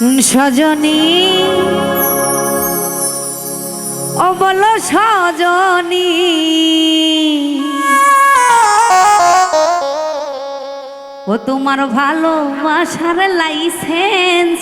Sajani. Of all Sajani. ও তোমার ভালোবাসার licence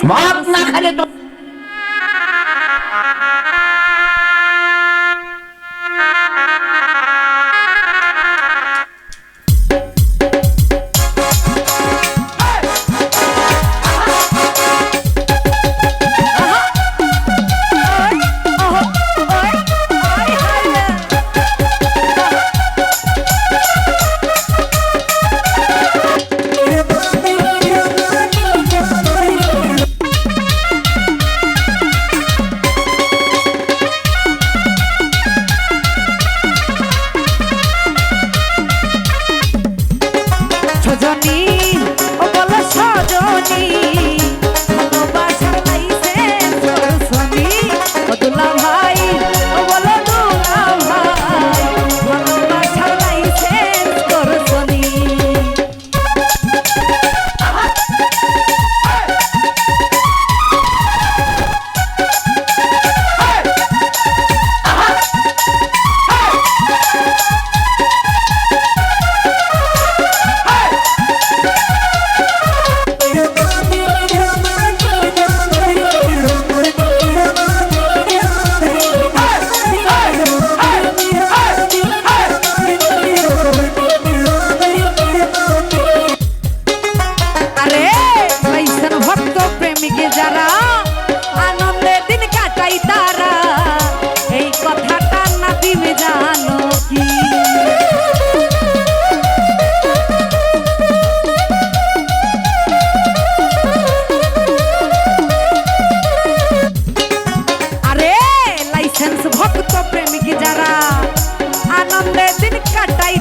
কাটাই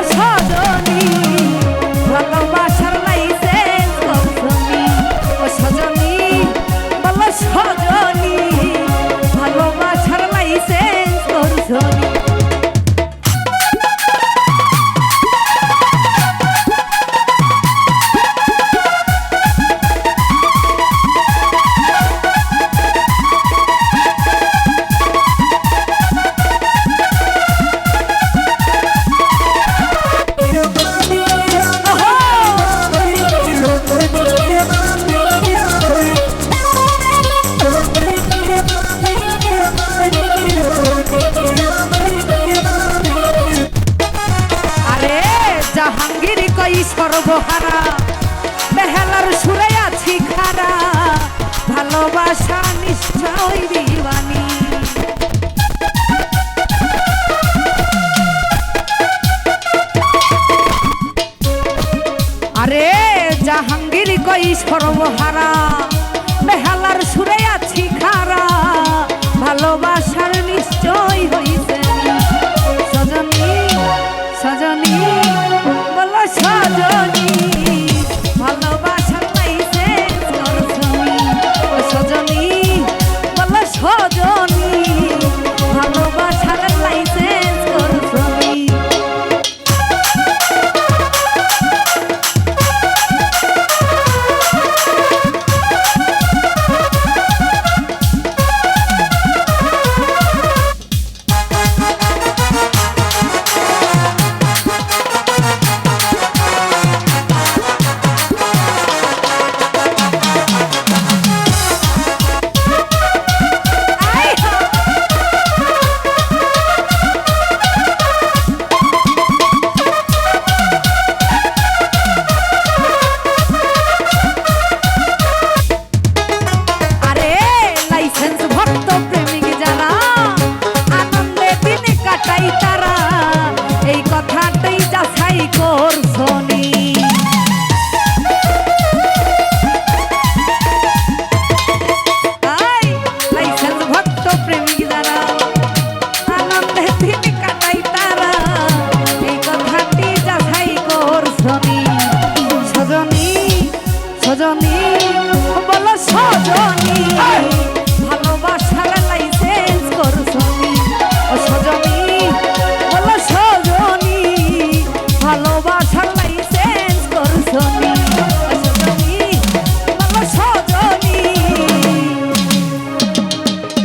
Let's go. হারা বেহালার সুরে আছি খারা, ভালোবাসা নিশ্চয় দিবানী আরে জাহাঙ্গীর কই সর্বহারা বেহালার সুরে আছি খারা, ভালোবাসার নিশ্চয় হই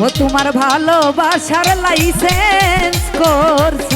ও তোমার ভালোবাসার লাইসেন্স করছ।